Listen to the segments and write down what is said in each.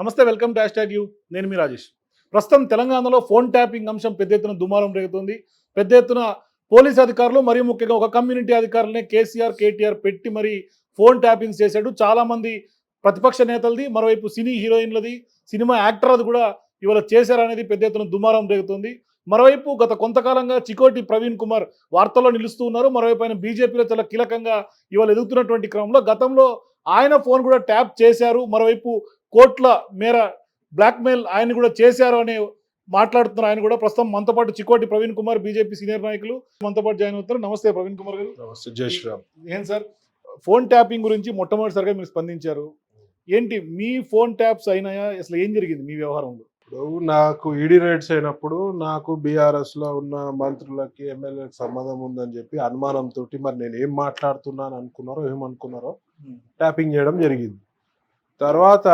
నమస్తే welcome to hashtag you. నేను మీ రాజేష్. ప్రస్తుతం తెలంగాణలో ఫోన్ ట్యాపింగ్ అంశం పెద్ద ఎత్తున దుమారం రేగుతుంది. పెద్ద ఎత్తున పోలీస్ అధికారులు మరియు ముఖ్యంగా ఒక కమ్యూనిటీ అధికారులనే కేసీఆర్ కేటీఆర్ పెట్టి మరి ఫోన్ ట్యాపింగ్స్ చేశాడు. చాలా మంది ప్రతిపక్ష నేతలది మరోవైపు సినీ హీరోయిన్లది సినిమా యాక్టర్లది కూడా ఇవాళ చేశారనేది పెద్ద ఎత్తున దుమారం రేగుతుంది. మరోవైపు గత కొంతకాలంగా చికోటి ప్రవీణ్ కుమార్ వార్తల్లో నిలుస్తూ ఉన్నారు. మరోవైపు ఆయన బీజేపీలో చాలా కీలకంగా ఇవాళ ఎదుగుతున్నటువంటి క్రమంలో గతంలో ఆయన ఫోన్ కూడా ట్యాప్ చేశారు. మరోవైపు కోట్ల మేర బ్లాక్మెయిల్ ఆయన కూడా చేశారు అనే మాట్లాడుతున్నారు. ఆయన కూడా ప్రస్తుతం మనతో పాటు చికోటి ప్రవీణ్ కుమార్ బీజేపీ సీనియర్ నాయకులు మనతో పాటు జాయిన్ అవుతారు నమస్తే ప్రవీణ్ కుమార్ గారు. నమస్తే జై శ్రీరామ్. ఏం సార్? ఫోన్ ట్యాపింగ్ గురించి మొట్టమొదటిసారిగా మీరు స్పందించారు. ఏంటి మీ ఫోన్ ట్యాప్స్ అయినాయా? అసలు ఏం జరిగింది మీ వ్యవహారంలో? ఇప్పుడు నాకు ఈడీ రైట్స్ అయినప్పుడు నాకు బీఆర్ఎస్లో ఉన్న మంత్రులకి ఎమ్మెల్యేలకు సంబంధం ఉందని చెప్పి అనుమానంతో మరి నేను ఏం మాట్లాడుతున్నాను అనుకున్నారో ఏమనుకున్నారో ట్యాపింగ్ చేయడం జరిగింది. తర్వాత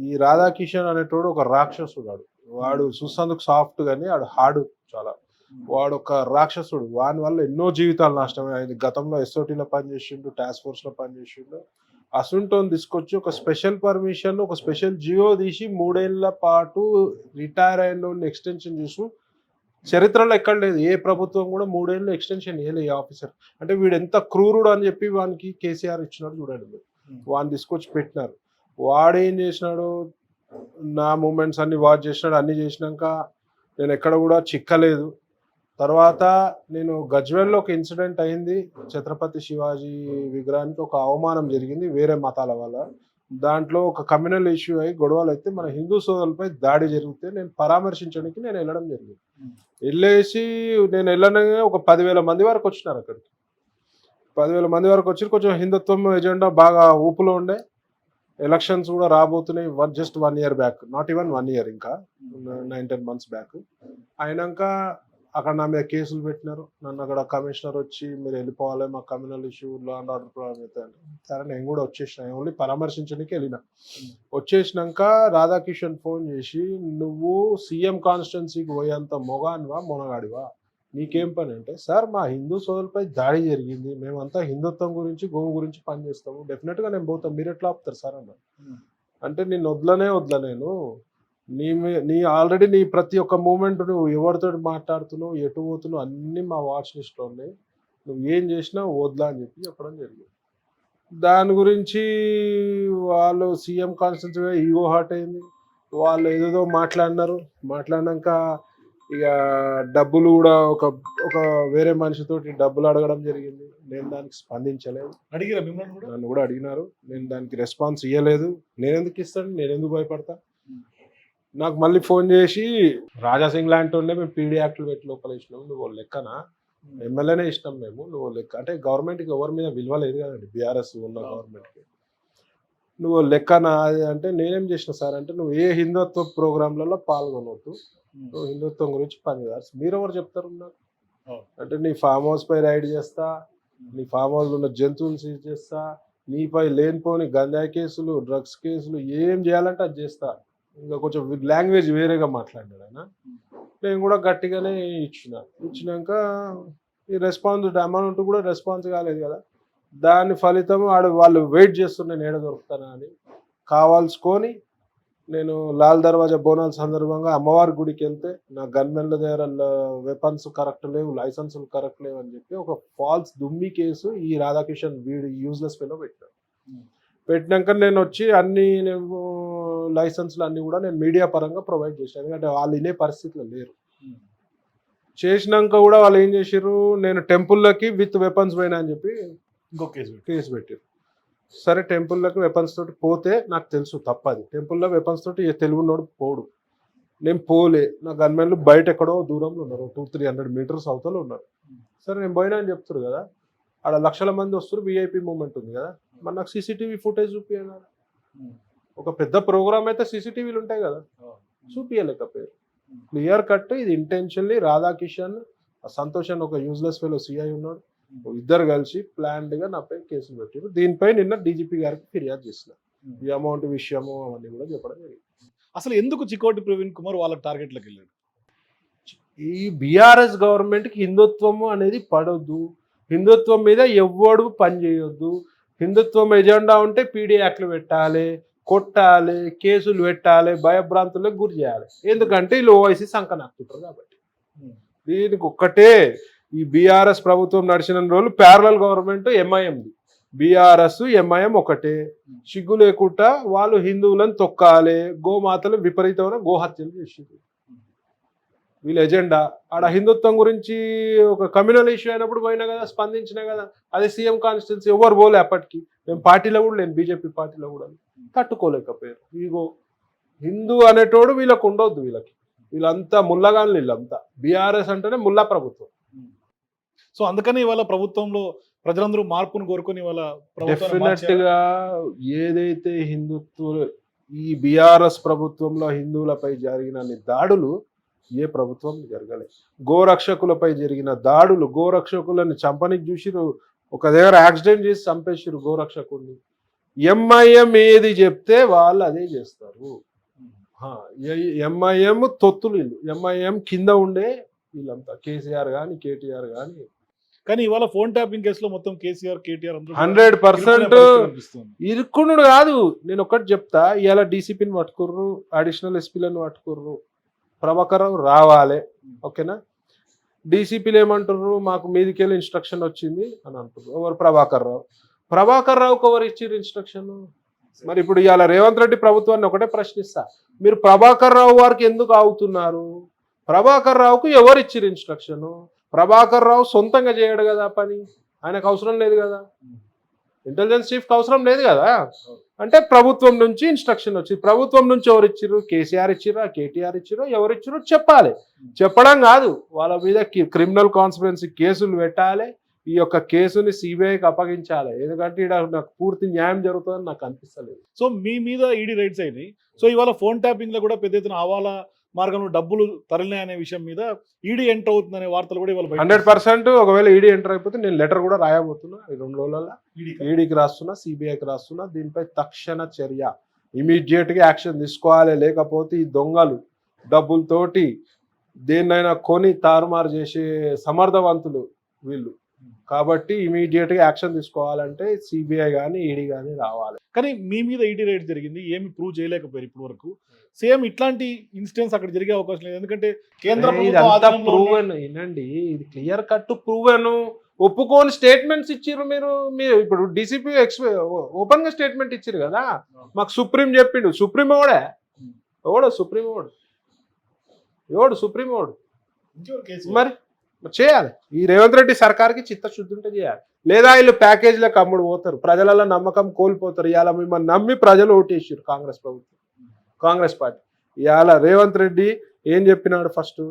ఈ రాధాకిషన్ అనేటోడు ఒక రాక్షసుడు వాడు చూసేందుకు సాఫ్ట్ గానీ వాడు హార్డ్ చాలా. వాడు ఒక రాక్షసుడు. వాని వల్ల ఎన్నో జీవితాలు నాశనం అయింది గతంలో ఎస్ఓటీలో పనిచేసిండు టాస్క్ ఫోర్స్లో పనిచేసిండు. అసుంటోని తీసుకొచ్చి ఒక స్పెషల్ పర్మిషన్ ఒక స్పెషల్ జియో తీసి మూడేళ్ళ పాటు రిటైర్ అయిన ఎక్స్టెన్షన్ చేసు చరిత్రలో ఎక్కడ లేదు. ఏ ప్రభుత్వం కూడా మూడేళ్ళు ఎక్స్టెన్షన్ ఇవ్వలే ఈ ఆఫీసర్ అంటే వీడు ఎంత క్రూరుడు అని చెప్పి వానికి కేసీఆర్ ఇచ్చినాడు చూడండి మీరు. వాడిని తీసుకొచ్చి పెట్టినారు. వాడు ఏం చేసినాడు? నా మూమెంట్స్ అన్ని వాచ్ చేసినాడు అన్ని చేసినాక నేను ఎక్కడ కూడా చిక్కలేదు. తర్వాత నేను గజ్వెల్లో ఒక ఇన్సిడెంట్ అయింది. ఛత్రపతి శివాజీ విగ్రహానికి ఒక అవమానం జరిగింది వేరే మతాల వల్ల. దాంట్లో ఒక కమ్యూనల్ ఇష్యూ అయ్యి గొడవలు అయితే మన హిందూ సోదరులపై దాడి జరిగితే నేను పరామర్శించడానికి నేను వెళ్ళడం జరిగింది. వెళ్ళేసి నేను వెళ్ళనగానే ఒక పదివేల మంది వరకు వచ్చినారు అక్కడికి. పదివేల మంది వరకు వచ్చి కొంచెం హిందుత్వం ఎజెండా బాగా ఊపులో ఉండే. ఎలక్షన్స్ కూడా రాబోతున్నాయి one just one year back not even one year ఇంకా నైన్ టెన్ మంత్స్ బ్యాక్ అయినాక అక్కడ నా మీద కేసులు పెట్టినారు. నన్ను అక్కడ కమిషనర్ వచ్చి మీరు వెళ్ళిపోవాలి మా communal issue law and order problem అవుతాయని సరే నేను కూడా వచ్చేసిన. ఓన్లీ పరామర్శించడానికి వెళ్ళిన. వచ్చేసినాక రాధాకిషన్ ఫోన్ చేసి నువ్వు సీఎం కాన్స్టిట్యున్సీకి పోయేంత మొగాన్వా మొనగాడివా? నీకేం పని అంటే సార్ మా హిందూ సోదరులపై దాడి జరిగింది. మేమంతా హిందుత్వం గురించి గోవు గురించి పనిచేస్తాము డెఫినెట్గా నేను పోతాం మీరు ఎట్లా ఆపుతారు సార్? అన్న అంటే నేను వదలనే వదల నేను. నీ నీ ఆల్రెడీ నీ ప్రతి ఒక్క మూమెంట్ నువ్వు ఎవరితో మాట్లాడుతున్నావు ఎటు పోతున్నావు అన్నీ మా వాచ్ లిస్ట్లో ఉన్నాయి. నువ్వు ఏం చేసినా వదలా అని చెప్పి చెప్పడం జరిగింది. దాని గురించి వాళ్ళు సీఎం కాన్స్టెన్సీగా ఈగో హార్ట్ అయింది. వాళ్ళు ఏదేదో మాట్లాడినారు. మాట్లాడినాక ఇక డబ్బులు కూడా ఒక ఒక వేరే మనిషితోటి డబ్బులు అడగడం జరిగింది. నేను దానికి స్పందించలేదు. అడిగిరా మిమ్మల్ని కూడా? నన్ను కూడా అడిగినారు. నేను దానికి రెస్పాన్స్ ఇవ్వలేదు నేను ఎందుకు ఇస్తాను? నేను ఎందుకు భయపడతా? నాకు మళ్ళీ ఫోన్ చేసి రాజా సింగ్ లాంటి ఉండే మేము పీడీ యాక్ట్లు పెట్టి లోపల ఇచ్చినాం నువ్వు లెక్కన? ఎమ్మెల్యేనే ఇష్టం మేము. నువ్వు లెక్క. అంటే గవర్నమెంట్కి ఎవరి మీద విలువ లేదు కదండి. బీఆర్ఎస్ ఉన్న గవర్నమెంట్కి నువ్వు లెక్కన? అంటే నేనేం చేసిన సార్ అంటే నువ్వు ఏ హిందుత్వ ప్రోగ్రాంలలో పాల్గొనవద్దు హిందుత్వం గురించి పని చేయాలి మీరు ఎవరు చెప్తారు నాకు. అంటే నీ ఫామ్ హౌస్ పై రైడ్ చేస్తా నీ ఫామ్ హౌస్ ఉన్న జంతువులు సీజ్ చేస్తా నీపై లేనిపోని గంజాయి కేసులు డ్రగ్స్ కేసులు ఏం చేయాలంటే అది చేస్తా. ఇంకా కొంచెం లాంగ్వేజ్ వేరేగా మాట్లాడాడు ఆయన. నేను కూడా గట్టిగానే ఇచ్చిన. ఇచ్చినాక ఈ రెస్పాన్స్ అమౌంట్ కూడా రెస్పాన్స్ కాలేదు కదా. దాని ఫలితం వాడు వాళ్ళు వెయిట్ చేస్తున్న నేను ఏడ దొరుకుతానా అని కావాల్సుకొని నేను లాల్ దర్వాజా బోనాల సందర్భంగా అమ్మవారి గుడికి వెళ్తే నా గన్మెన్ల దగ్గర వెపన్స్ కరెక్ట్ లేవు లైసెన్సులు కరెక్ట్ లేవు అని చెప్పి ఒక ఫాల్స్ దుమ్మి కేసు ఈ రాధాకిషన్ వీడి యూజ్లెస్ ఫెలో పెట్టాను Hmm. పెట్టినాక నేను వచ్చి అన్ని నేను లైసెన్స్లు అన్ని కూడా నేను మీడియా పరంగా ప్రొవైడ్ చేశాను. ఎందుకంటే వాళ్ళు వినే పరిస్థితిలో లేరు. చేసినాక కూడా వాళ్ళు ఏం చేసారు నేను టెంపుల్లోకి విత్ వెపన్స్ పోయినా అని చెప్పి ఇంకో కేసు. కేసు పెట్టారు. సరే టెంపుల్లోకి వెపన్స్ తోటి పోతే నాకు తెలుసు తప్పది. టెంపుల్లో వెపన్స్ తోటి ఏ తెలుగున్నోడు పోడు. నేను పోలే. నా గన్మెన్లు బయట ఎక్కడో దూరంలో ఉన్నారు. టూ త్రీ హండ్రెడ్ మీటర్స్ అవతల ఉన్నారు. సరే నేను పోయినా అని చెప్తారు కదా. ఆడ లక్షల మంది వస్తారు విఐపి మూమెంట్ ఉంది కదా. మరి నాకు సీసీటీవీ ఫుటేజ్ చూపించాలి ఒక పెద్ద ప్రోగ్రామ్ అయితే సీసీటీవీలు ఉంటాయి కదా. చూపించలేకపోయారు క్లియర్ కట్ ఇది ఇంటెన్షన్లీ రాధాకిషన్ సంతోష్ అని ఒక యూజ్లెస్ ఫెలో సిఐ ఉన్నాడు. ఇద్దరు కలిసి ప్లాన్డ్గా నాపై కేసులు పెట్టారు దీనిపై నిన్న డీజీపీ గారికి ఫిర్యాదు చేసిన. ఈ అమౌంట్ విషయము అవన్నీ కూడా చెప్పడం జరిగింది. అసలు ఎందుకు చికోటి ప్రవీణ్ కుమార్ వాళ్ళ టార్గెట్లకు వెళ్ళాడు? ఈ బీఆర్ఎస్ గవర్నమెంట్కి హిందుత్వము అనేది పడొద్దు. హిందుత్వం మీద ఎవ్వడు పని చేయొద్దు. హిందుత్వం ఎజెండా ఉంటే పీడీ యాక్ట్లు పెట్టాలి కొట్టాలి కేసులు పెట్టాలి భయభ్రాంతులకు గురి చేయాలి. ఎందుకంటే వీళ్ళు ఓవైసీ సంఖ నాకుతుంటారు కాబట్టి. దీనికి ఒక్కటే ఈ బీఆర్ఎస్ ప్రభుత్వం నడిచిన రోజులు ప్యారలల్ గవర్నమెంట్ ఎంఐఎంది బీఆర్ఎస్ ఎంఐఎం ఒకటే. సిగ్గు లేకుండా వాళ్ళు హిందువులను తొక్కాలి గోమాతలు విపరీతమైన గోహత్యలు చేసింది వీళ్ళ ఎజెండా ఆడ హిందుత్వం గురించి ఒక కమ్యూనల్ ఇష్యూ అయినప్పుడు పోయినా కదా స్పందించినా కదా అదే సీఎం కాన్స్టిట్యున్సీ ఎవరు పోలే అప్పటికి. మేము పార్టీలో కూడా లేను బీజేపీ పార్టీలో కూడా తట్టుకోలేకపోయారు. ఇగో హిందూ అనేటోడు వీళ్ళకు ఉండొద్దు వీళ్ళకి. వీళ్ళంతా ముల్లగాళ్ళు వీళ్ళంతా బీఆర్ఎస్ అంటేనే ముల్లా ప్రభుత్వం. సో అందుకని ఇవాళ ప్రభుత్వంలో ప్రజలందరూ మార్పును కోరుకొని ఇవాళ డెఫినెట్. గా ఏదైతే హిందుత్వ ఈ బీఆర్ఎస్ ప్రభుత్వంలో హిందువులపై జరిగిన దాడులు ఏ ప్రభుత్వం జరగలేదు గోరక్షకులపై జరిగిన దాడులు గోరక్షకులను చంపనికి చూసిరు ఒక దగ్గర యాక్సిడెంట్ చేసి చంపేసిరు గోరక్షకుడిని. ఎంఐఎం ఏది చెప్తే వాళ్ళు అదే చేస్తారు. ఎంఐఎం తొత్తులు వీళ్ళు ఎంఐఎం కింద ఉండే వీళ్ళంతా కేసీఆర్ కానీ కేటీఆర్ కానీ కానీ ఇవాళ ఫోన్ ట్యాపింగ్ కేసులో మొత్తం కేసీఆర్ కేటీఆర్ హండ్రెడ్ పర్సెంట్. ఇరుక్కునుడు కాదు. నేను ఒకటి చెప్తా. ఇవాళ డీసీపీని పట్టుకుర్రు అడిషనల్ ఎస్పీలను పట్టుకుర్రు. ప్రభాకర్ రావు రావాలి. ఓకేనా? డీసీపీలు ఏమంటారు మాకు మీదికెళ్ళి ఇన్స్ట్రక్షన్ వచ్చింది అని అంటారు ఎవరు? ప్రభాకర్ రావు. ప్రభాకర్ రావుకి ఎవరు ఇచ్చారు ఇన్స్ట్రక్షన్ మరి ఇప్పుడు ఇవాళ రేవంత్ రెడ్డి ప్రభుత్వాన్ని ఒకటే ప్రశ్నిస్తా. మీరు ప్రభాకర్ రావు వారికి ఎందుకు ఆగుతున్నారు? ప్రభాకర్ రావుకు ఎవరు ఇచ్చారు ఇన్స్ట్రక్షన్ ప్రభాకర్ రావు సొంతంగా చేయడు కదా పని. ఆయనకు అవసరం లేదు కదా. ఇంటెలిజెన్స్ చీఫ్కి అవసరం లేదు కదా. అంటే ప్రభుత్వం నుంచి ఇన్స్ట్రక్షన్ వచ్చింది. ప్రభుత్వం నుంచి ఎవరు ఇచ్చారు కేసీఆర్ ఇచ్చిర్రా? కేటీఆర్ ఇచ్చిర్రు? ఎవరు ఇచ్చిరో చెప్పాలి. చెప్పడం కాదు. వాళ్ళ మీద క్రిమినల్ కాన్స్పిరెన్సీ కేసులు పెట్టాలి. ఈ యొక్క కేసుని సిబిఐకి అప్పగించాలి. ఎందుకంటే ఇక్కడ నాకు పూర్తి న్యాయం జరుగుతుందని నాకు అనిపిస్తలేదు. సో మీ మీద ఈడీ రైట్స్ అయినాయి. సో ఇవాళ ఫోన్ ట్యాపింగ్లో కూడా పెద్ద ఎత్తున హవాలా మార్గంలో డబ్బులు తరలినాయి అనే విషయం మీద ఈడీ ఎంటర్ అవుతుందనే వార్తలు కూడా ఇవాళ హండ్రెడ్ పర్సెంట్ ఒకవేళ ఈడీ ఎంటర్ అయిపోతే నేను లెటర్ కూడా రాయబోతున్నా. ఈ రెండు రోజులలో ఈడీకి. ఈడీకి రాస్తున్నా సిబిఐకి రాస్తున్నా. దీనిపై తక్షణ చర్య ఇమీడియట్గా యాక్షన్ తీసుకోవాలి. లేకపోతే ఈ దొంగలు డబ్బులతోటి దేన్నైనా కొని తారుమారు చేసే సమర్థవంతులు వీళ్ళు. కాబట్టి ఇమీడియట్గా యాక్షన్ తీసుకోవాలంటే సిబిఐ కానీ ఈడీ కానీ రావాలి. కానీ మీ మీద ఈడీ రైడ్ జరిగింది ఏమి ప్రూవ్ చేయలేకపోయారు ఇప్పటి వరకు. సేమ్ ఇట్లాంటి ఇన్సిడెంట్స్ అక్కడ జరిగే అవకాశం లేదు. ఎందుకంటే కేంద్ర ప్రూవెన్ వినండి ఇది క్లియర్ కట్ ప్రూవెన్ ఒప్పుకోని స్టేట్మెంట్స్ ఇచ్చిర్రు మీరు. మీరు ఇప్పుడు డీసీపీ ఎక్స్ ఓపెన్గా స్టేట్మెంట్ ఇచ్చిర్రు కదా. మాకు సుప్రీం చెప్పిండు. సుప్రీం ఓడే ఎవడు సుప్రీం ఓడు. ఎవడు సుప్రీం ఓడు? మరి? మరి చేయాలి. ఈ రేవంత్ రెడ్డి సర్కార్కి చిత్తశుద్ధి ఉంటే చేయాలి. లేదా వీళ్ళు ప్యాకేజీలకు అమ్ముడు పోతారు. ప్రజలలో నమ్మకం కోల్పోతారు. ఇవాళ మిమ్మల్ని నమ్మి ప్రజలు ఓటేసారు కాంగ్రెస్ ప్రభుత్వం. Congress party. ఇవాళ రేవంత్ రెడ్డి ఏం చెప్పినాడు ఫస్ట్?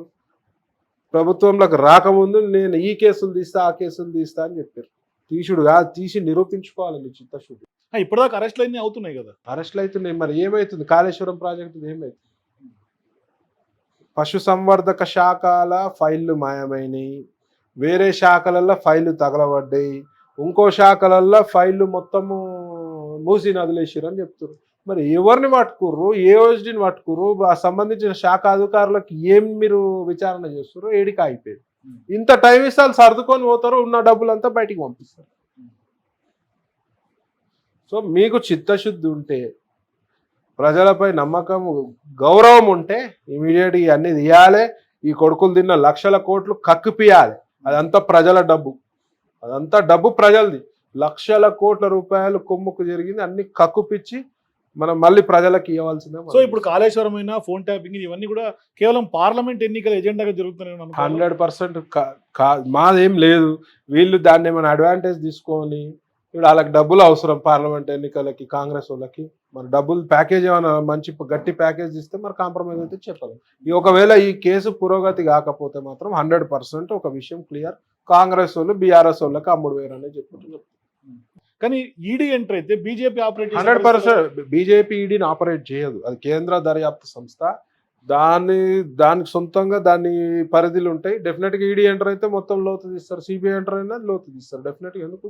ప్రభుత్వంలోకి రాకముందు నేను ఈ కేసులు తీస్తా ఆ కేసులు తీస్తా అని చెప్పారు తీసుడు కాదు తీసి నిరూపించుకోవాలి నీ చిత్తశుద్ధి. ఇప్పటిదాకా అరెస్ట్లు అన్ని అవుతున్నాయి కదా. అరెస్ట్లు అవుతున్నాయి. మరి ఏమవుతుంది కాళేశ్వరం ప్రాజెక్టు ఏమవుతుంది పశు సంవర్ధక శాఖల ఫైళ్ళు మాయమైనయి. వేరే శాఖలల్లో ఫైళ్ళు తగలబడ్డాయి. ఇంకో శాఖలల్లో ఫైళ్ళు మొత్తము మూసి నదిలేసారు అని చెప్తారు మరి ఎవరిని పట్టుకుర్రు? ఏ ఓఎస్డీని పట్టుకుర్రు? ఆ సంబంధించిన శాఖ అధికారులకు ఏం మీరు విచారణ చేస్తారు ఏడికి అయిపోయింది ఇంత టైం ఇస్తే వాళ్ళు సర్దుకొని పోతారు? ఉన్న డబ్బులంతా బయటికి పంపిస్తారు. సో మీకు చిత్తశుద్ధి ఉంటే ప్రజలపై నమ్మకం గౌరవం ఉంటే ఇమీడియట్ ఇవన్నీ తీయాలి. ఈ కొడుకులు తిన్న లక్షల కోట్లు కక్కిపియాలి. అదంతా ప్రజల డబ్బు. అదంతా డబ్బు ప్రజలది. లక్షల కోట్ల రూపాయలు కొమ్ముకు జరిగింది అన్ని కక్కుపిచ్చి మనం మళ్ళీ ప్రజలకు ఇవ్వాల్సిందే సో ఇప్పుడు కాళేశ్వరం అయినా ఫోన్ ట్యాపింగ్ ఇవన్నీ కూడా కేవలం పార్లమెంట్ ఎన్నికల ఎజెండాగా జరుగుతున్నాయి హండ్రెడ్ పర్సెంట్ మాదేం లేదు. వీళ్ళు దాన్ని ఏమైనా అడ్వాంటేజ్ తీసుకొని ఇప్పుడు వాళ్ళకి డబ్బులు అవసరం పార్లమెంట్ ఎన్నికలకి కాంగ్రెస్ వాళ్ళకి. మరి డబ్బులు ప్యాకేజ్ ఏమైనా మంచి గట్టి ప్యాకేజ్ ఇస్తే మరి కాంప్రమైజ్ అయితే చెప్పాలి. ఈ ఒకవేళ ఈ కేసు పురోగతి కాకపోతే మాత్రం హండ్రెడ్ పర్సెంట్ ఒక విషయం క్లియర్. కాంగ్రెస్ వాళ్ళు బీఆర్ఎస్ వాళ్ళకి అమ్ముడు వేరని చెప్పుకుంటున్నారు కానీ ఈడీ ఎంటర్ అయితే BJP operate hundred percent BJP ఈడీని operate చేయదు. అది కేంద్ర దర్యాప్తు సంస్థ. దాన్ని దానికి సొంతంగా దాని పరిధిలు ఉంటాయి. డెఫినెట్గా ఈడీ ఎంటర్ అయితే మొత్తం లోతు తీస్తారు. సిబిఐ ఎంటర్ అయినా లోతు తీస్తారు. డెఫినెట్గా ఎందుకు?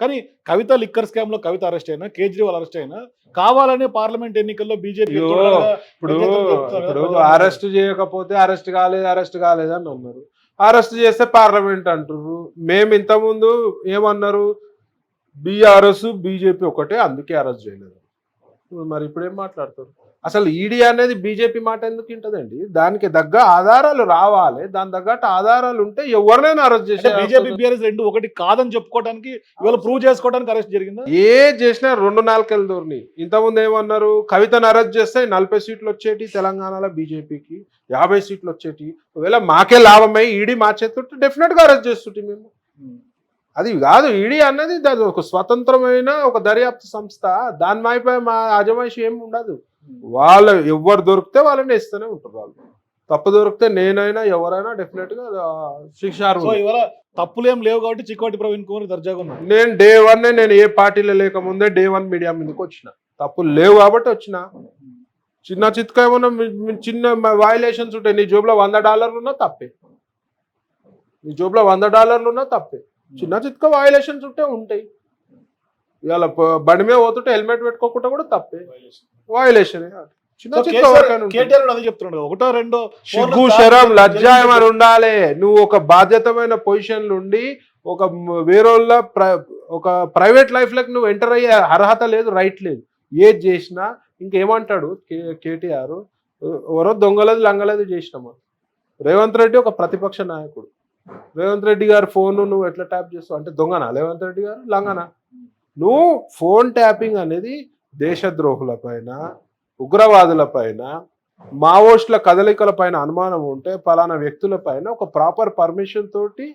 కానీ కవిత లిక్కర్ స్కామ్లో కవిత అరెస్ట్ అయినా కేజ్రీవాల్ అరెస్ట్ అయినా కావాలనే పార్లమెంట్ ఎన్నికల్లో బీజేపీ ఇప్పుడు ఇప్పుడు అరెస్ట్ చేయకపోతే అరెస్ట్ కాలేదు అరెస్ట్ కాలేదు అని అన్నారు అరెస్ట్ చేస్తే పార్లమెంట్ అంటారు మేము ఇంతకుముందు ఏమన్నారు? బీఆర్ఎస్ బీజేపీ ఒకటే అందుకే అరెస్ట్ చేయలేదు. మరి ఇప్పుడు ఏం మాట్లాడతారు? అసలు ఈడీ అనేది బీజేపీ మాట ఎందుకు వింటదండి? దానికి తగ్గ ఆధారాలు రావాలి. దాని తగ్గట్టు ఆధారాలు ఉంటే ఎవరినైనా అరెస్ట్ చేసే బీజేపీ బీఆర్ఎస్ రెండు ఒకటి కాదని చెప్పుకోవడానికి ఇవాళ ప్రూవ్ చేసుకోవడానికి అరెస్ట్ జరిగిందా? ఏ చేసినా రెండు నాలుగేళ్ళ దూరిని ఇంతకుముందు ఏమన్నారు? కవితను అరెస్ట్ చేస్తే నలభై సీట్లు వచ్చేటి తెలంగాణలో బీజేపీకి యాభై సీట్లు వచ్చేటి. ఒకవేళ మాకే లాభమై ఈడీ మా చేతుంటే డెఫినెట్గా అరెస్ట్ చేస్తుంటే మేము. అది కాదు ఈడీ అన్నది దాని ఒక స్వతంత్రమైన ఒక దర్యాప్తు సంస్థ. దాని వైపే మా అజమాయిషి ఏమి ఉండదు. వాళ్ళు ఎవరు దొరికితే వాళ్ళని ఇస్తూనే ఉంటారు వాళ్ళు. తప్పు దొరికితే నేనైనా ఎవరైనా డెఫినెట్గా శిక్షార్హులు. తప్పులేం లేవు కాబట్టి చిక్కోటి ప్రవీణ్ కుమార్ దర్జాగా ఉన్నారు నేను డే వన్ నేను ఏ పార్టీలో లేకముందే డే వన్ మీడియా మీదకి వచ్చిన. తప్పులు లేవు కాబట్టి వచ్చిన. చిన్న చిత్క ఏమన్నా చిన్న వయలేషన్స్ ఉంటాయి నీ జోబులో వంద డాలర్లు ఉన్నా తప్పే. నీ జోబులో వంద డాలర్లు ఉన్నా తప్పే. చిన్న చిత్క వయలేషన్స్ ఉంటే ఉంటాయి. ఇవాళ బండి మీద పోతుంటే హెల్మెట్ పెట్టుకోకుండా కూడా తప్పే. వయలేషన్ ఒకటో రెండో సిగ్గు శరం తాగి లజ్జ జరిగింది ఏమైనా ఉండాలి. నువ్వు ఒక బాధ్యతమైన పొజిషన్ నుండి ఒక వేరేళ్ళ ఒక ప్రైవేట్ లైఫ్లకు నువ్వు ఎంటర్ అయ్యే అర్హత లేదు రైట్ లేదు. ఏది చేసినా ఇంకేమంటాడు కేటీఆర్? ఎవరో దొంగలది లంగలది చేసినామా? రేవంత్ రెడ్డి ఒక ప్రతిపక్ష నాయకుడు. రేవంత్ రెడ్డి గారి ఫోన్ నువ్వు ఎట్లా ట్యాప్ చేస్తావు? అంటే దొంగనా? రేవంత్ రెడ్డి గారు లంగనా? నువ్వు ఫోన్ ట్యాపింగ్ అనేది దేశద్రోహుల పైన ఉగ్రవాదుల పైన మావోస్టుల కదలికల పైన అనుమానం ఉంటే పలానా వ్యక్తుల పైన ఒక ప్రాపర్ పర్మిషన్ తోటి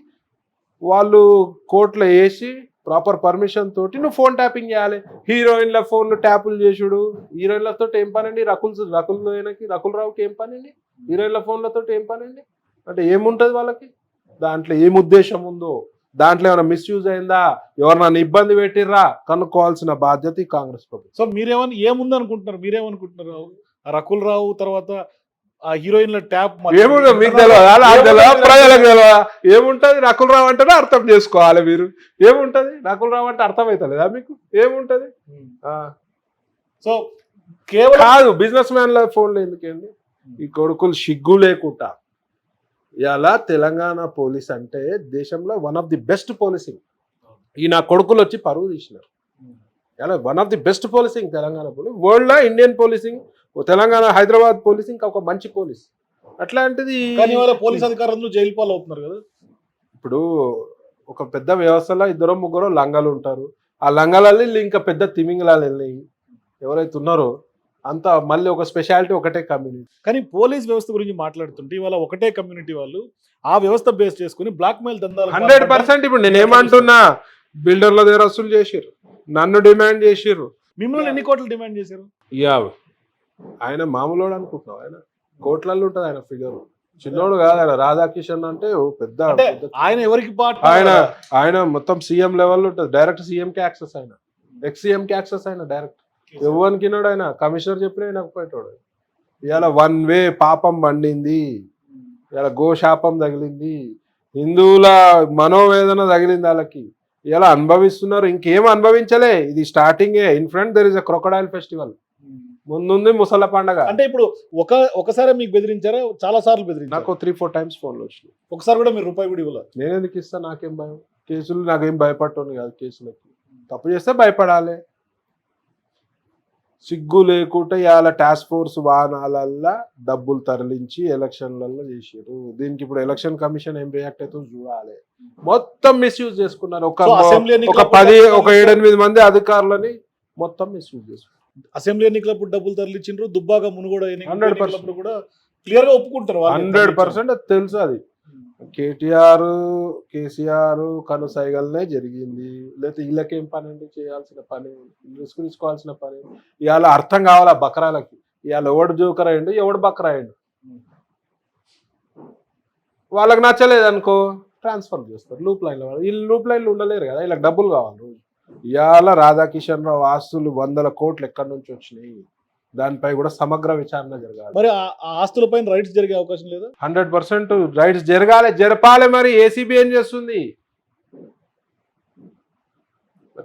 వాళ్ళు కోర్టులో వేసి ప్రాపర్ పర్మిషన్ తోటి నువ్వు ఫోన్ ట్యాపింగ్ చేయాలి. హీరోయిన్ల ఫోన్లు ట్యాపులు చేసుడు. హీరోయిన్లతో ఏం పనండి? రకుల్ రకుల్ రకుల్ రావుకి ఏం పనండి? హీరోయిన్ల ఫోన్లతో ఏం పనండి? అంటే ఏముంటుంది వాళ్ళకి? దాంట్లో ఏం ఉద్దేశం ఉందో దాంట్లో ఏమైనా మిస్యూజ్ అయిందా? ఎవరినైనా ఇబ్బంది పెట్టిర్రా? కనుక్కోవాల్సిన బాధ్యత ఈ కాంగ్రెస్ ప్రభుత్వం. సో మీరేమని ఏముంది అనుకుంటున్నారు మీరేమనుకుంటున్నారు? ఆ రకుల్ రావు తర్వాత ఆ హీరోయిన్ల ట్యాప్ మీకు తెలియదు ప్రజలకు తెలియదా ఏముంటది? నకులు రావు అంటేనే అర్థం చేసుకోవాలి మీరు. ఏముంటది? నకులు రావు అంటే అర్థం అవుతలేదా మీకు? ఏముంటది? సో కేవలం కాదు బిజినెస్ మ్యాన్ల ఫోన్లు ఎందుకండి ఈ కొడుకులు సిగ్గు లేకుండా ఇలా తెలంగాణ పోలీస్ అంటే దేశంలో one of the best policing ఈ నా కొడుకులు వచ్చి పరువు తీసినారు. ఇలా one of the best policing Telangana police. వరల్డ్లో Indian policing Telangana Hyderabad policing ఒక మంచి పోలీస్. అట్లాంటిది వాళ్ళ పోలీస్ అధికారులు జైలు పాలు అవుతున్నారు కదా. ఇప్పుడు ఒక పెద్ద వ్యవస్థలో ఇద్దరు ముగ్గురు లంగాలు ఉంటారు. ఆ లంగాలలో వీళ్ళు ఇంకా పెద్ద తిమింగలాలు వెళ్ళినాయి ఎవరైతే ఉన్నారో అంతా మళ్ళీ ఒక స్పెషాలిటీ ఒకటే కమ్యూనిటీ కానీ పోలీస్ వ్యవస్థ గురించి మాట్లాడుతుంటే ఇవాళ ఒకటే కమ్యూనిటీ వాళ్ళు ఆ వ్యవస్థ బేస్ చేసుకుని బ్లాక్ మెయిల్ దందాలు హండ్రెడ్ పర్సెంట్ ఇప్పుడు నేను ఏమంటున్నా? బిల్డర్ల దగ్గర వసూలు చేసిర్రు. నన్ను డిమాండ్ చేసిర్రు. మిమ్మల్ని ఎన్ని కోట్లు డిమాండ్ చేశారు? యా ఆయన మామూలోడు అనుకుంటున్నావు ఆయన? కోట్లలో ఉంటుంది ఆయన ఫిగర్ చిన్నోడు కాదు ఆయన. రాధాకిషన్ అంటే పెద్ద ఆయన ఎవరికి పాట ఆయన ఆయన మొత్తం సీఎం లెవెల్ ఉంటుంది. డైరెక్ట్ సీఎం కి యాక్సెస్ ఆయన. ఎక్స్ సీఎం కి యాక్సెస్ ఆయన డైరెక్ట్ ఎవరికి ఆయన కమిషనర్ చెప్పిన పోయేటోడు ఇవాళ వన్ వే పాపం పండింది. ఇవాళ గోశాపం తగిలింది. హిందువుల మనోవేదన తగిలింది వాళ్ళకి ఇలా అనుభవిస్తున్నారు ఇంకేం అనుభవించలే. ఇది స్టార్టింగే in front there is a crocodile festival ముందుంది ముసల పండగ. అంటే ఇప్పుడు ఒక ఒకసారి మీకు బెదిరించారా? చాలా సార్లు బెదిరించారు? నాకు త్రీ ఫోర్ టైమ్స్ ఫోన్లు వచ్చినాయి. ఒకసారి కూడా మీరు రూపాయి కూడా ఇవ్వలేదు నేను ఎందుకు ఇస్తా? నాకేం భయం? కేసులు నాకేం భయపడటం కాదు కేసులకి. తప్పు చేస్తే భయపడాలి. సిగ్గు లేకుండా ఇవాళ టాస్క్ ఫోర్స్ వాహనాలల్లో డబ్బులు తరలించి ఎలక్షన్లలో చేసారు దీనికి ఇప్పుడు ఎలక్షన్ కమిషన్ ఏం రియాక్ట్ అవుతుందో చూడాలి. మొత్తం మిస్యూజ్ చేసుకున్నారు. ఒక ఒక పది ఒక ఏడెనిమిది మంది అధికారులని మొత్తం మిస్యూజ్ చేసుకున్నారు. అసెంబ్లీ ఎన్నికలప్పుడు డబ్బులు తరలిచ్చిండ్రు. దుబ్బాక మునుగోడ 100% ఎన్నికలప్పుడు కూడా క్లియర్గా ఒప్పుకుంటారు. హండ్రెడ్ పర్సెంట్ తెలుసు అది కేటీఆర్ కేసీఆర్ కను సైగల్నే జరిగింది. లేకపోతే వీళ్ళకేం పని అండి చేయాల్సిన పని రిస్క్ తీసుకోవాల్సిన పని. ఇవాళ అర్థం కావాలి ఆ బకరాలకి? ఇవాళ ఎవడు జోకర్ అయ్యండు ఎవడు బకరా అయ్యండు వాళ్ళకి నచ్చలేదు అనుకో ట్రాన్స్ఫర్ చేస్తారు. లూప్ లైన్లో వీళ్ళు లూప్ లైన్లో ఉండలేరు కదా. వీళ్ళకి డబ్బులు కావాలి రోజు. ఇవాళ రాధాకిషన్ రావు ఆస్తులు వందల కోట్లు ఎక్కడి నుంచి వచ్చినాయి? దానిపై కూడా సమగ్ర విచారణ జరగాలి. మరి ఆ ఆ ఆస్తుల పైన రైట్స్ జరిగే అవకాశం లేదా? హండ్రెడ్ పర్సెంట్ రైట్స్ జరగాలి జరపాలి మరి. ఏసీబీ ఏం చేస్తుంది?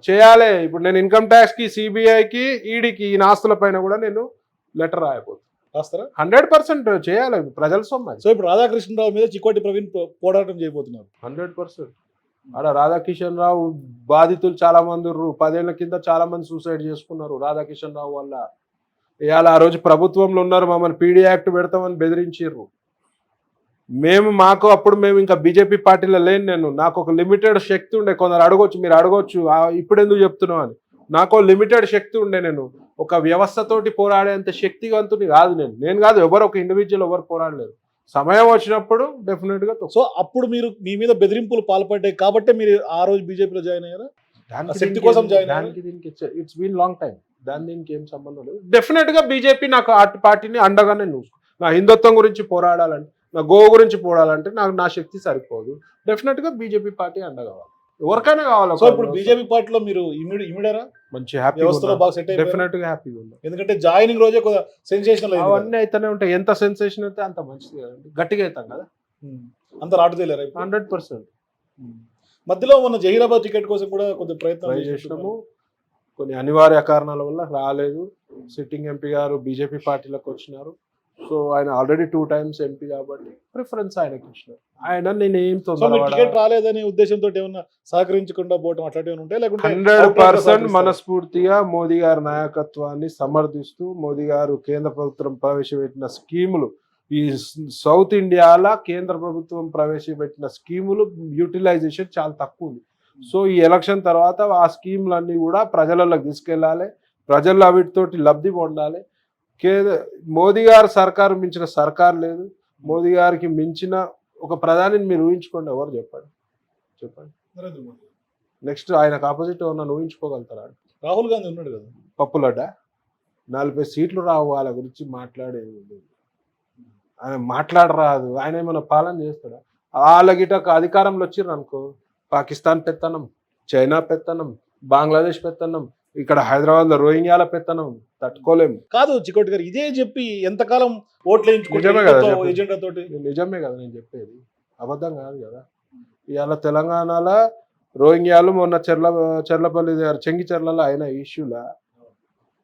చేయాలి. ఇప్పుడు నేను ఇన్కమ్ ట్యాక్స్కి సిబిఐకి ఈడీకి ఈ ఆస్తుల పైన కూడా నేను లెటర్ రాయబోతున్నాను రాస్తారా? హండ్రెడ్ పర్సెంట్ చేయాలి. ప్రజల సొమ్మ సో ఇప్పుడు రాధాకృష్ణరావు మీద చిక్కోటి ప్రవీణ్ పోరాటం చేయబోతున్నారు. Hundred percent. ఆడ రాధాకిషన్ రావు బాధితులు చాలా మంది పదేళ్ళ కింద చాలా మంది సూసైడ్ చేసుకున్నారు రాధాకిషన్ రావు వల్ల. ఇవాళ ఆ రోజు ప్రభుత్వంలో ఉన్నారు మమ్మల్ని పీడీ యాక్ట్ పెడతామని బెదిరించారు మేము మాకు అప్పుడు మేము ఇంకా బీజేపీ పార్టీలో లేను నేను. నాకు ఒక లిమిటెడ్ శక్తి ఉండే కొందరు అడగొచ్చు మీరు అడగొచ్చు "ఆ, ఇప్పుడు ఎందుకు చెప్తున్నావు అని. నాకు లిమిటెడ్ శక్తి ఉండే నేను. ఒక వ్యవస్థతోటి పోరాడేంత శక్తివంతుని కాదు నేను. నేను కాదు ఎవరు ఒక ఇండివిజువల్ ఎవరు పోరాడలేరు సమయం వచ్చినప్పుడు డెఫినెట్గా. సో అప్పుడు మీరు మీ మీద బెదిరింపులు పాల్పడ్డాయి కాబట్టి మీరు ఆ రోజు బీజేపీలో జాయిన్ అయ్యారా? శక్తి కోసం join it's been long time దాని దీనికి ఏం సంబంధం లేదు. డెఫినెట్గా బీజేపీ నాకు ఆ పార్టీని అండగానే చూసుకో. నా హిందుత్వం గురించి పోరాడాలంటే నా గో గురించి పోరాడాలంటే నాకు నా శక్తి సరిపోదు. డెఫినెట్గా బీజేపీ పార్టీ అండ కావాలి ఎవరికైనా కావాలి సో ఇప్పుడు బీజేపీ పార్టీలో మీరు ఇమిడి ఇమిడారా మంచి హ్యాపీ వ్యవస్థలో బాగా సెట్ డెఫినెట్గా హ్యాపీగా ఉంది ఎందుకంటే జాయినింగ్ రోజే కొద్దిగా కదా. అవన్నీ అయితేనే ఉంటాయి. ఎంత సెన్సేషన్ అయితే అంత మంచిది కదండి. గట్టిగా అవుతాం కదా. అంత రాటు తేలేరా ఇప్పుడు? Hundred percent. మధ్యలో మన జహీరాబాద్ టికెట్ కోసం కూడా కొద్ది ప్రయత్నం చేసినాము. కొన్ని అనివార్య కారణాల వల్ల రాలేదు. సిట్టింగ్ ఎంపీ గారు బీజేపీ పార్టీలోకి వచ్చినారు. సో ఆయన ఆల్రెడీ టూ టైమ్స్ ఎంపీ కాబట్టి ప్రిఫరెన్స్ ఆయనకి ఇచ్చినారు. ఆయన నేను ఏం టికెట్ రాలేదనే ఉద్దేశంతో ఏమన్నా సహకరించకుండా పోవటం అట్లాంటివి ఉంటాయి? లేకుంటే హండ్రెడ్ పర్సెంట్? మనస్ఫూర్తిగా మోదీ గారి నాయకత్వాన్ని సమర్థిస్తూ మోదీ గారు కేంద్ర ప్రభుత్వం ప్రవేశపెట్టిన స్కీములు ఈ సౌత్ ఇండియాలో కేంద్ర ప్రభుత్వం ప్రవేశపెట్టిన స్కీములు యూటిలైజేషన్ చాలా తక్కువ ఉంది. సో ఈ ఎలక్షన్ తర్వాత ఆ స్కీములన్నీ కూడా ప్రజలలోకి తీసుకెళ్ళాలి. ప్రజల్లో వీటితోటి లబ్ధి పొందాలి. కేంద్ర మోదీ గారు సర్కారు మించిన సర్కార్ లేదు. మోదీ గారికి మించిన ఒక ప్రధానిని మీరు ఊహించుకోండి ఎవరు చెప్పండి? చెప్పండి. నెక్స్ట్ ఆయనకు ఆపోజిట్ ఉన్న ఊహించుకోగలుగుతారా? రాహుల్ గాంధీ ఉన్నాడు కదా. పప్పులడ్డ? నలభై సీట్లు రావు వాళ్ళ గురించి మాట్లాడేది. ఆయన మాట్లాడరాదు. ఆయన ఏమైనా పాలన చేస్తాడా? వాళ్ళ గిట అధికారంలో వచ్చిర్రు అనుకో. పాకిస్తాన్ పెత్తనం చైనా పెత్తనం బంగ్లాదేశ్ పెత్తనం ఇక్కడ హైదరాబాద్లో రోహింగ్యాల పెత్తనం తట్టుకోలేము కాదు చికోటి గారు ఇదే చెప్పి ఎంతకాలం ఓట్లు నిజమే కదా నేను చెప్పేది. అబద్ధం కాదు కదా. ఇవాళ తెలంగాణలో రోహింగ్యాలు మొన్న చెర్ల చెర్లపల్లి దగ్గర చెంగిచెర్లలో అయిన ఇష్యూల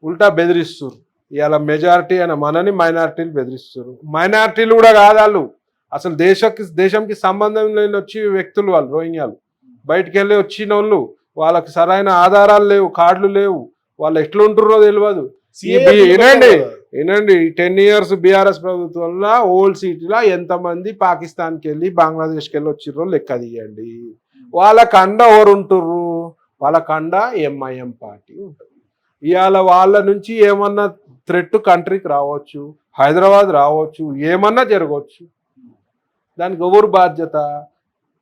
ఉల్టా బెదిరిస్తారు ఇవాళ మెజారిటీ అయిన మనని మైనారిటీలు బెదిరిస్తారు మైనారిటీలు కూడా కాదు వాళ్ళు. అసలు దేశకి దేశంకి సంబంధం లేని వచ్చి వ్యక్తులు వాళ్ళు రోహింగ్యాలు. బయటికి వెళ్ళి వచ్చిన వాళ్ళు వాళ్ళకి సరైన ఆధారాలు లేవు కార్డులు లేవు. వాళ్ళు ఎట్లుంటుర్రో తెలియదు వినండి. ఏనండి టెన్ ఇయర్స్ బీఆర్ఎస్ ప్రభుత్వంలో ఓల్డ్ సిటీలో ఎంతమంది పాకిస్తాన్కి వెళ్ళి బంగ్లాదేశ్కి వెళ్ళి వచ్చిర్రో లెక్క తీయండి. వాళ్ళకి అండ ఎవరు ఉంటుర్రు వాళ్ళకి అండ ఎంఐఎం పార్టీ ఉంటుంది. ఇవాళ వాళ్ళ నుంచి ఏమన్నా థ్రెట్ కంట్రీకి రావచ్చు హైదరాబాద్ రావచ్చు ఏమన్నా జరగవచ్చు. దానికి ఎవరు బాధ్యత?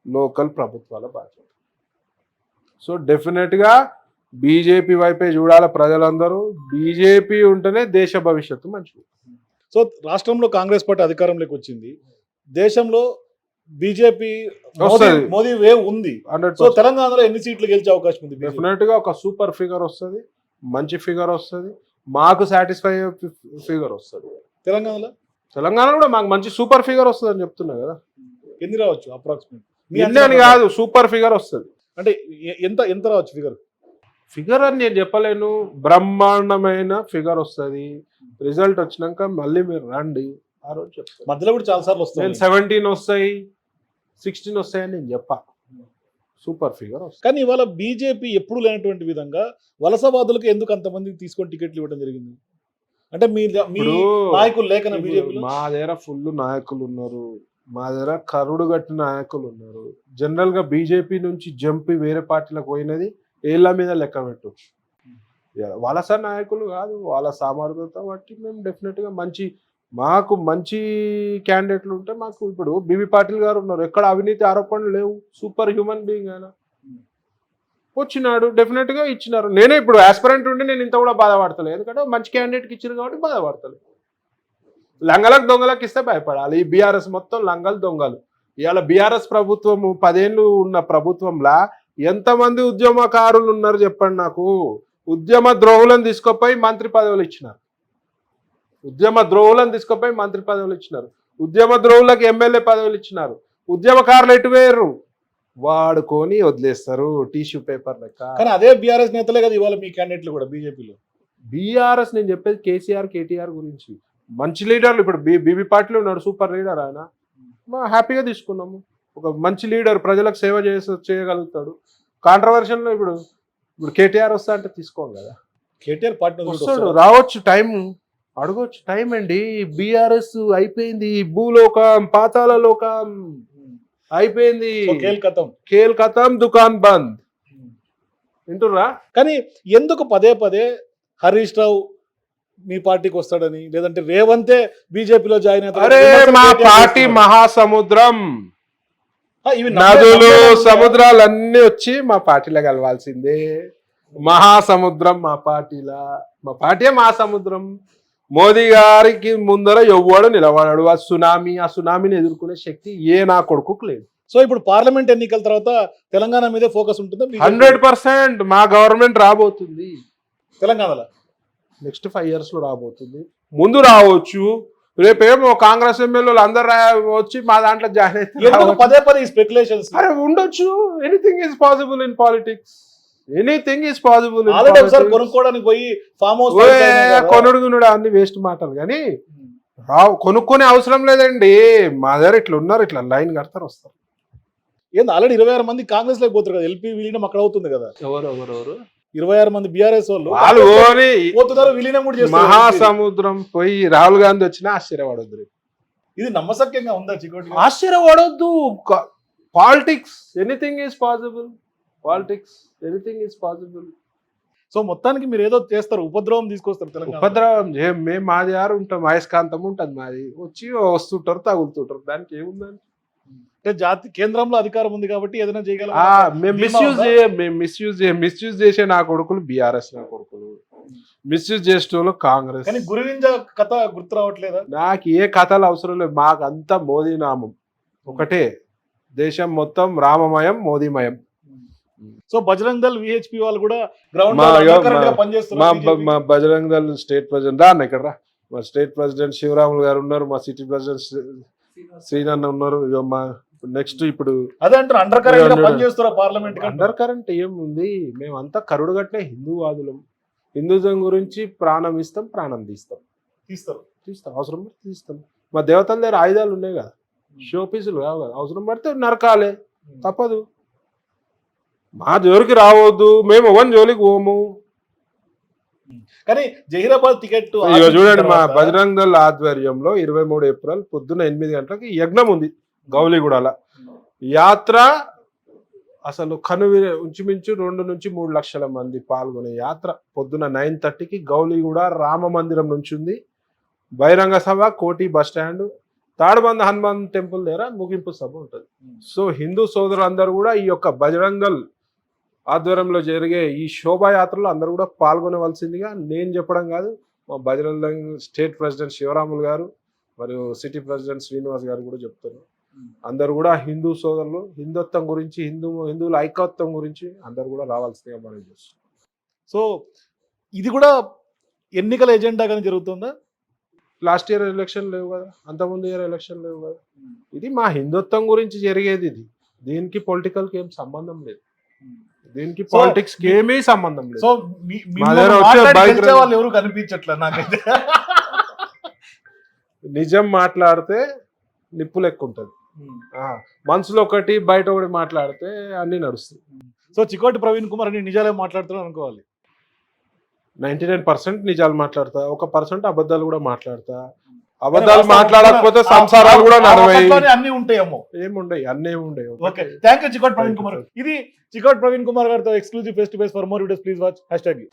లోకల్ ప్రభుత్వాల బాధ్యత. సో డెఫినెట్గా బీజేపీ వైపే చూడాలి ప్రజలందరూ. బీజేపీ ఉంటేనే దేశ భవిష్యత్తు మంచిది. సో రాష్ట్రంలో కాంగ్రెస్ పార్టీ అధికారంలోకి వచ్చింది. దేశంలో బీజేపీ. మోదీ వేవ్ ఉంది. సో తెలంగాణలో ఎన్ని సీట్లు గెలిచే అవకాశం ఉంది BJP? డెఫినెట్గా ఒక సూపర్ ఫిగర్ వస్తుంది. మంచి ఫిగర్ వస్తుంది. మాకు సాటిస్ఫై ఫిగర్ వస్తుంది. తెలంగాణలో? తెలంగాణ కూడా మాకు మంచి సూపర్ ఫిగర్ వస్తుంది అని చెప్తున్నా కదా. ఎన్ని రావచ్చు అప్రాక్సిమేట్ ఎన్ని అని కాదు సూపర్ ఫిగర్ వస్తుంది. అంటే ఎంత ఎంత రావచ్చు ఫిగర్ ఫిగర్ అని నేను చెప్పలేను. బ్రహ్మాండమైన ఫిగర్ వస్తుంది. రిజల్ట్ వచ్చినాక మళ్ళీ మీరు రండి. ఆ రోజు చెప్తాను. మధ్యలో కూడా చాలా సార్లు నేను వస్తాయి సెవెంటీన్ వస్తాయి సిక్స్టీన్ వస్తాయని నేను చెప్పా. సూపర్ ఫిగర్ వస్తుంది. కానీ ఇవాళ బీజేపీ ఎప్పుడు లేనటువంటి విధంగా వలసవాదులకు ఎందుకు అంతమందికి తీసుకొని టికెట్లు ఇవ్వడం జరిగింది? అంటే మీ మీ ఇప్పుడు నాయకులు లేకన బీజేపీలో మా దగ్గర ఫుల్ నాయకులు ఉన్నారు. మా దగ్గర కరుడు కట్టిన నాయకులు ఉన్నారు. జనరల్గా బీజేపీ నుంచి జంపి వేరే పార్టీలకు పోయినది ఏళ్ళ మీద లెక్క పెట్టవచ్చు వలస నాయకులు కాదు వాళ్ళ సామర్థ్యత బట్టి మేము డెఫినెట్గా మంచి మాకు మంచి క్యాండిడేట్లు ఉంటే మాకు ఇప్పుడు బీబీ పాటిల్ గారు ఉన్నారు. ఎక్కడ అవినీతి ఆరోపణలు లేవు. సూపర్ హ్యూమన్ బీయింగ్ ఆయన. వచ్చినాడు డెఫినెట్గా ఇచ్చినారు. నేనే ఇప్పుడు ఆస్పిరెంట్ ఉండి నేను ఇంత కూడా బాధపడతలేదు. ఎందుకంటే మంచి క్యాండిడేట్కి ఇచ్చారు కాబట్టి బాధపడతలేదు. లంగలకు దొంగలకు ఇస్తే భయపడాలి. ఈ బీఆర్ఎస్ మొత్తం లంగలు దొంగలు. ఇవాళ బీఆర్ఎస్ ప్రభుత్వము పదేళ్ళు ఉన్న ప్రభుత్వంలా ఎంతమంది ఉద్యమకారులు ఉన్నారు చెప్పండి నాకు? ఉద్యమ ద్రోహులను తీసుకుపోయి మంత్రి పదవులు ఇచ్చినారు. ఉద్యమ ద్రోహులను తీసుకుపోయి మంత్రి పదవులు ఇచ్చినారు. ఉద్యమ ద్రోహులకు ఎమ్మెల్యే పదవులు ఇచ్చినారు. ఉద్యమకారులు ఎటు వేయరు వాడుకొని వదిలేస్తారు టిష్యూ పేపర్ లెక్క. కానీ అదే బీఆర్ఎస్ నేతలే కదా ఇవాళ మీ క్యాండిడేట్లు కూడా బీజేపీలో. బీఆర్ఎస్ నేను చెప్పేది కేసీఆర్ కేటీఆర్ గురించి. మంచి లీడర్లు ఇప్పుడు బీ బీబీ పార్టీలో ఉన్నాడు సూపర్ లీడర్ ఆయన. మా హ్యాపీగా తీసుకున్నాము. ఒక మంచి లీడర్ ప్రజలకు సేవ చేస చేయగలుగుతాడు. కాంట్రవర్షన్లో ఇప్పుడు ఇప్పుడు కేటీఆర్ వస్తా అంటే తీసుకోం కదా. కేటీఆర్ పార్టీ వస్తాడు? రావచ్చు టైం. అడగొచ్చు టైం అండి. బీఆర్ఎస్ అయిపోయింది. భూలోకం పాతాల లోకం. అయిపోయింది. కేల్ కథం దుకాన్ బంద్. వింటుర్రా? కానీ ఎందుకు పదే పదే హరీష్ రావు మీ పార్టీకి వస్తాడని లేదంటే రేవంతే బీజేపీలో జాయిన్ విమర్శలు మా పార్టీ. మహాసముద్రం. నదులు నమ్మే- సముద్రాలు అన్ని వచ్చి మా పార్టీలో కలవాల్సిందే. మహాసముద్రం మా పార్టీలా. మా పార్టీ మహాసముద్రం. మోదీ గారికి ముందర ఎవ్వడు నిలబడాడు. ఆ సునామీ ఆ సునామీని ఎదుర్కొనే శక్తి ఏ నా కొడుకు లేదు. సో ఇప్పుడు పార్లమెంట్ ఎన్నికల తర్వాత తెలంగాణ మీదే ఫోకస్ ఉంటుందా? హండ్రెడ్ పర్సెంట్ మా గవర్నమెంట్ రాబోతుంది. తెలంగాణలో? నెక్స్ట్ ఫైవ్ ఇయర్స్లో రాబోతుంది. ముందు రావచ్చు. రేపేమో కాంగ్రెస్ ఎమ్మెల్యేలు అందరు వచ్చి మా దాంట్లో జాయిన్ అయితే. పదే పదే ఈ స్పెక్యులేషన్స్ అరే ఉండొచ్చు. Anything is possible in politics anything is possible already ఒకసారి కొనుక్కోవడానికి పోయి ఫామ్ హౌస్ కొనుడు గునుడు అన్ని వేస్ట్ మాటలు కానీ రావు కొనుక్కునే అవసరం లేదండి. మా దగ్గర ఇట్లా ఉన్నారు ఇట్లా లైన్ కడతారు వస్తారు. ఏంది ఆల్రెడీ ఇరవై ఆరు మంది కాంగ్రెస్లోకి పోతారు కదా ఎల్పీ విలీనం అక్కడ అవుతుంది కదా. ఎవరు ఎవరు ఎవరు? ఇరవై ఆరు మంది బీఆర్ఎస్ వాళ్ళు పోతున్నారు విలీనం కూడా మహాసముద్రం పోయి రాహుల్ గాంధీ వచ్చినా ఆశ్చర్యపడొద్దు. ఇది నమ్మసక్యంగా ఉందా Chikoti ఆశ్చర్యపడొద్దు. Politics anything is possible. Politics anything is possible. So మొత్తానికి మీరు ఏదో చేస్తారు ఉపద్రవం తీసుకొస్తారు తెలంగాణ ఉపద్రవం మేము మాది ఆరు ఉంటాం అయస్కాంతం ఉంటుంది మాది. వచ్చి వస్తుంటారు తగులుతుంటారు. దానికి ఏముందని అంటే జాతి కేంద్రంలో అధికారం ఉంది కాబట్టి ఏదైనా చేయగలం మిస్యూజ్ మిస్యూజ్ మిస్యూజ్ చేసే నా కొడుకులు బీఆర్ఎస్ నా కొడుకులు. మిస్యూజ్ చేసే వాళ్ళు కాంగ్రెస్. కానీ గురువింజ కథ గుర్తు రావట్లేదా? నాకు ఏ కథలు అవసరం లేదు. మాకంతా మోదీ నామం ఒకటే. దేశం మొత్తం రామమయం మోదీమయం. సో బజరంగ్ దళ్ విహెచ్పి వాళ్ళు కూడా గ్రౌండ్ మా- బజరంగ్ దళ్ స్టేట్ ప్రెసిడెంట్. రా అన్న ఇక్కడ రా మా స్టేట్ ప్రెసిడెంట్ శివరాములు గారు ఉన్నారు. మా సిటీ ప్రెసిడెంట్ శ్రీనన్న ఉన్నారు. మా నెక్స్ట్ ఇప్పుడు అదే అంటారు అండర్ కరెంట్. పనిచేస్తున్నారు పార్లమెంట్ అండర్ కరెంట్ ఏముంది? మేమంతా కరుడు కట్టిన హిందూవాదులం హిందూజం గురించి ప్రాణం ఇస్తాం ప్రాణం తీస్తాం. తీస్తారు. తీస్తాం అవసరం పడితే తీస్తాం. మా దేవతల దగ్గర ఆయుధాలు ఉన్నాయి కదా. షో పీసులు కావు కదా. అవసరం పడితే నరకాలే. తప్పదు. మా జోలికి రావద్దు. మేము ఎవరి జోలికి పోము. కానీ జహీరాబాద్ టికెట్ చూడండి మా బజరంగ్ దళ్ ఆధ్వర్యంలో ఇరవై మూడు ఏప్రిల్ పొద్దున్న ఎనిమిది గంటలకి యజ్ఞం ఉంది. గౌలిగూడల. యాత్ర అసలు కనువి ఇంచుమించు రెండు నుంచి మూడు లక్షల మంది పాల్గొనే యాత్ర. పొద్దున నైన్ థర్టీకి గౌలిగూడ రామ మందిరం నుంచి ఉంది. బహిరంగ సభ Koti bus stand Tadbund Hanuman temple దగ్గర ముగింపు సభ ఉంటుంది. సో హిందూ సోదరులందరూ కూడా ఈ యొక్క బజరంగల్ ఆధ్వర్యంలో జరిగే ఈ శోభాయాత్రలో అందరూ కూడా పాల్గొనవలసిందిగా నేను చెప్పడం కాదు మా బజరంగ స్టేట్ ప్రెసిడెంట్ శివరాములు గారు మరియు సిటీ ప్రెసిడెంట్ శ్రీనివాస్ గారు కూడా చెప్తారు అందరు కూడా హిందూ సోదరులు హిందుత్వం గురించి హిందూ హిందువుల ఐకత్వం గురించి అందరు కూడా రావాల్సిందిగా మనం చేస్తాం సో ఇది కూడా ఎన్నికల ఎజెండా కానీ జరుగుతుందా? లాస్ట్ ఇయర్ ఎలక్షన్ లేవు కదా అంతకుముందు ఇయర్ ఎలక్షన్ లేవు కదా. ఇది మా హిందుత్వం గురించి జరిగేది ఇది. దీనికి పొలిటికల్కి ఏం సంబంధం లేదు. దీనికి పాలిటిక్స్కి ఏమీ సంబంధం లేదు. సో వాళ్ళు ఎవరు కనిపించట్లే నాకైతే. నిజం మాట్లాడితే నిప్పు లెక్క ఉంటుంది మనసులో ఒకటి బయట ఒకటి మాట్లాడితే అన్ని నడుస్తాయి. సో చికోటి ప్రవీణ్ కుమార్ అని నిజాలే మాట్లాడుతున్నారు అనుకోవాలి. నైన్టీ నైన్ పర్సెంట్ నిజాలు మాట్లాడతా ఒక పర్సెంట్ అబద్ధాలు కూడా మాట్లాడతా. అబద్ధాలు మాట్లాడకపోతే సంసారాలు కూడా నడవాయి. అన్ని ఉంటాయేమో. ఏముండయి అన్నీ ఉండయి okay thank you Chikoti Praveen Kumar. ఇది చికోట్ ప్రవీణ్ కుమార్ గారితో exclusive face to face for more videos please watch hashtag